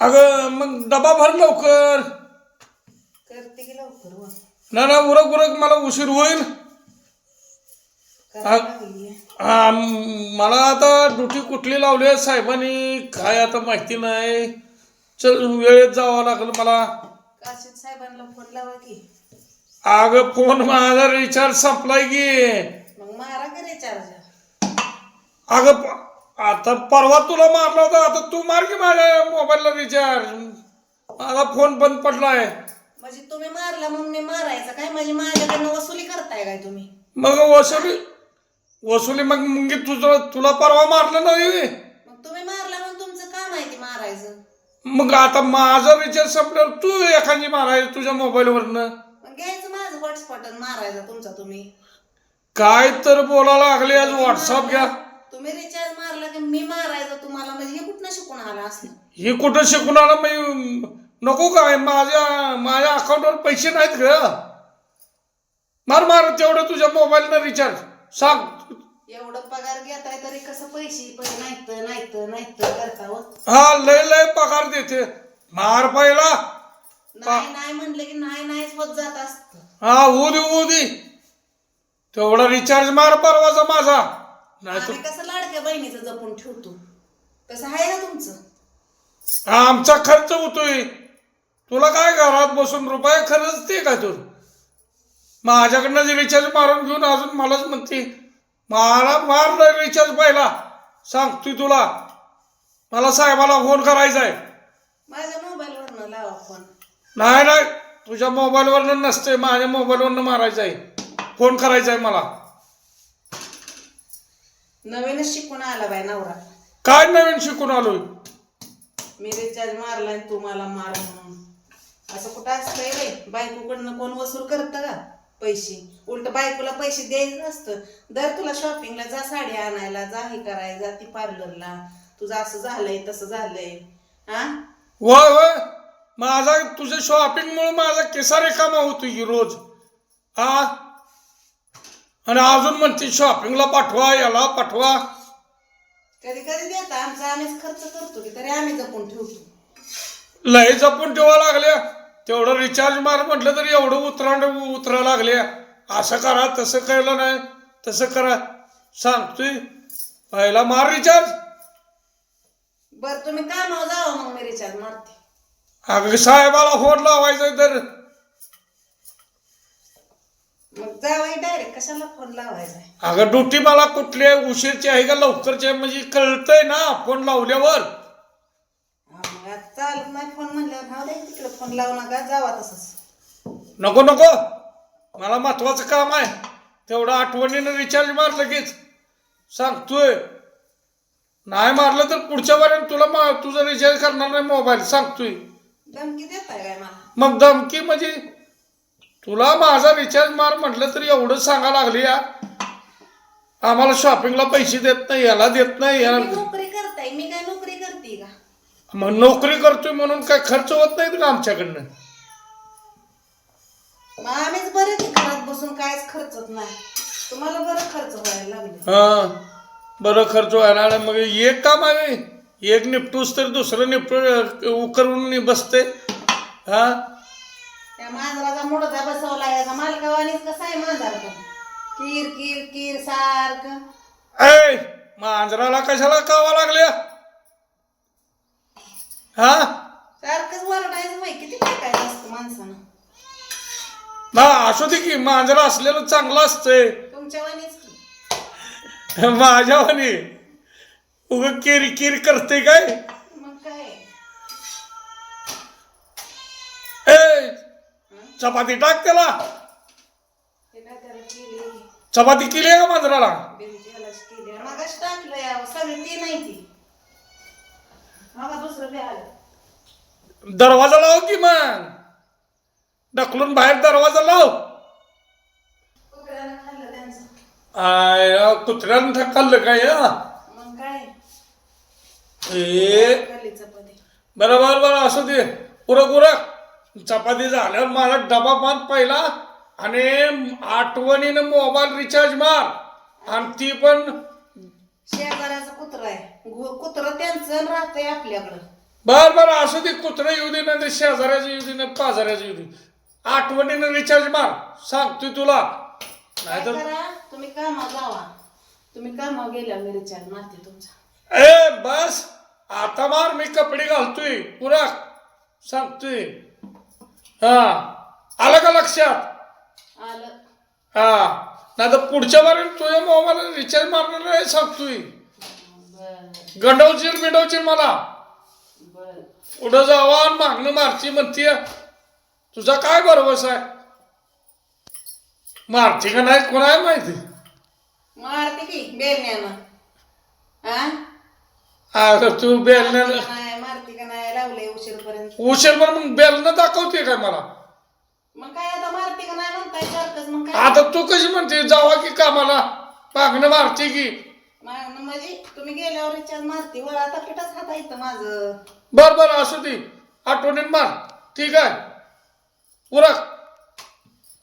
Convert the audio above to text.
अगं मग डबा भर लवकर. करते की लवकर व. ना ना उरक उरक मला उशीर होईल. करायला लागलीये. हा, म- मला आता ड्युटी कुठली लावली आहे साहेबांनी काय आता माहिती नाही. चल वेळेत जावं लागलं मला. काशीद साहेबांना फोन लावा की. अगं फोन माझा रिचार्ज संपलाय की. मग मारा की रिचार्ज अगं प- आता परवा तुला मारला होता आता तू मार की माझ्या मोबाईलला रिचार्ज माझा फोन बंद पडलाय. म्हणजे तुम्ही मारला म्हणून मी मारायचा काय? म्हणजे माझ्याकडनं वसुली करताय काय तुम्ही? मग वसुली वसुली मग मग तुझं तुला परवा मारलं नाही. मग तुम्ही मारला म्हणून तुमचं काम आहे ते मारायचं. मग आता माझा रिचार्ज संपल्यावर तू एखादी मारायचं तुझ्या मोबाईलवरनं? मग घ्यायचं माझं हॉटस्पॉट मारायचा तुमचा तुम्ही. काय तर बोलायला लागले आज व्हॉट्सअप घ्या. तुम्ही रिचार्ज मारला की मी मारायचं तुम्हाला? म्हणजे हे कुठनं शिकून आला असलं? हे कुठं शिकून आलं? मी नको काय माझ्या माझ्या अकाउंटवर पैसे नाहीत ग. मार मार तेवढं तुझ्या मोबाईलनं रिचार्ज सांग. एवढं पगार घेताय तरी कसं पैसे पण नाहीत नाहीत नाहीत करता हो. हा लय लय पगार देते. मार पहिला. नाही नाही म्हणलं की नाही नाहीच होत जात असत. हा होऊ दे होऊ दे. तेवढा रिचार्ज मार परवाचा माझा. नाही आम्ही कसं लाडक्या बहिणीचं जपून ठेवतो. तसं आहे ना तुमचं? आमचा खर्च होतोय. तुला काय घरात बसून रुपये खरंच ते काय तू? माझ्याकडनं जे रिचार्ज मारून घेऊन अजून मलाच म्हणते मला मार रिचार्ज पहिला. सांगतोय तुला. मला साहेबाला फोन करायचा आहे. माझ्या मोबाईलवरनं लावा फोन नाही नाही. तुझ्या मोबाईलवरनं नसते माझ्या मोबाईलवरनं मारायचं आहे. फोन करायचा आहे मला. नवीनच शिकून आला बाय नवरा. काय नवीन शिकून आलोय? मी रिचार्ज मारला आणि तू मला मार म्हणून. असं कुठं असतंय रे? बायकोकडनं कोण वसूल करतं का? पैसे. उलट बायकोला पैसे द्यायचं असतं दर तुला शॉपिंगला जा साडी आणायला जा हे करायला जा ती पार्लरला तुझं असं झालंय तसं झालंय. हा वय वय. माझा तुझ्या शॉपिंगमुळे माझा केसा रिकामा होतो की रोज? हा आणि अजून म्हणते शॉपिंगला पाठवा याला पाठवा. कधी कधी देता आमचा आम्हीच खर्च करतो की तरी आम्ही जपून ठेवतो. लय जपून ठेवा लागल्या. तेवढं रिचार्ज मार म्हटलं तरी एवढं उतरा उतरा लागल्या. असं करा तसं केलं नाही तसं करा. सांगतोय पहिला मार रिचार्ज बरं तुम्ही कामावर जावं मग मी रिचार्ज मारते. अगं साहेबाला फोन लावायचा तर. मग जावाय डायरेक्ट कशाला फोन लावायचा? अगं ड्युटी मला कुठली आहे उशीरची आहे का लवकरची आहे? म्हणजे कळतंय ना फोन लावल्यावर. मग आता चालत नाही फोन म्हणल्यावर. दे तिकडे फोन लावू नका. जावा तसंच. नको नको. मला महत्वाचं काम आहे. तेवढं आठवणीनं रिचार्ज मार लगेच. सांगतोय. नाही मारलं तर पुढच्या वेळेला तुला मा तुझं रिचार्ज करणार नाही मोबाईल. सांगतोय. धमकी देताय काय मला? मग धमकी म्हणजे तुला माझा रिचार्ज मार म्हटलं तरी एवढं सांगा लागली या. आम्हाला शॉपिंगला पैसे देत नाही याला देत नाही याला नोकरी करताय मी काय नोकरी करते का? मग नोकरी करतोय म्हणून काय खर्च होत नाही का आमच्याकडनं? मग आम्हीच बरे ते घरात बसून कायच खर्चत नाही. तुम्हाला बरं खर्च व्हायला लागले. हा बरं खर्च व्हायला लागला. मग एक काम आहे एक निपटूस तर दुसरं निपट उकरून बसते. हा त्या मांजराचा मुडदा बसवला याचा मालकावानीच कसा आहे मांजर किर किर किर सारखं. ऐ मांजराला कशाला कावा लागल्या हा? सारखंच वरडायचं किती काय असतं माणसानं? ना असू दे की मांजरा असलेलं चांगलं असतंय. तुमच्या वाणीच की. माझ्यावानी उग किर किर करते काय? मग काय? ए चपाती टाक त्याला. चपाती केली आहे का मांजराला दरवाजा लाव की मग. ढकलून बाहेर दरवाजा लाव. आय कुत्र्यानं थक खाल्लं काय ए. बरं बरं असू दे. उरक उरक चपाती झाल्यावर माझा डबा बांध पहिला आणि आठवणीनं मोबाईल रिचार्ज मार. आणि ती पण शेजाऱ्याचं कुत्र आहे. कुत्र त्यांचं राहतंय आपल्याकडं. बर बर असू दे कुत्रा येऊ दे ना शेजाऱ्याचं येऊ दे ना पाजाऱ्याचं येऊ दे. आठवणीनं रिचार्ज मार. सांगतोय तुला. काय नाहीतर करा? तुम्ही कामावर जावा. तुम्ही कामावर गेल्यावर मी रिचार्ज मारते तुमचा. ए बस. आता मार मी कपडे घालतोय. पुरा. सांगतोय. हा. आलं का लक्षात? आलं. हा. नाही तर पुढच्या बारी तुझ्या मोबाईल रिचार्ज मारणार नाही सांगतोय गंडवशील बिंडवशील मला. पुढं जावा आणि मागणं मारची म्हणतीय तुझा काय बरोबर आहे? मारती का नाही कोणाला माहिती? मारते की बेलण्यानं. हा तू बेलनं मारते का नाही मारते का नाही लावले उशीरपर्यंत. उशीर पण मग बेलनं दाखवते काय मला? मग काय आता मारते का नाही म्हणताय सारखंच मग काय? आता तू कशी म्हणते? जावा की कामाला. मागणं मारते की. मा- म्हणजे तुम्ही गेल्यावर रिचार्ज मारते वळ आता पिठाच खाता येतं माझं. बर बर असू दे. आठवणीत मार. ठीक आहे? उरक.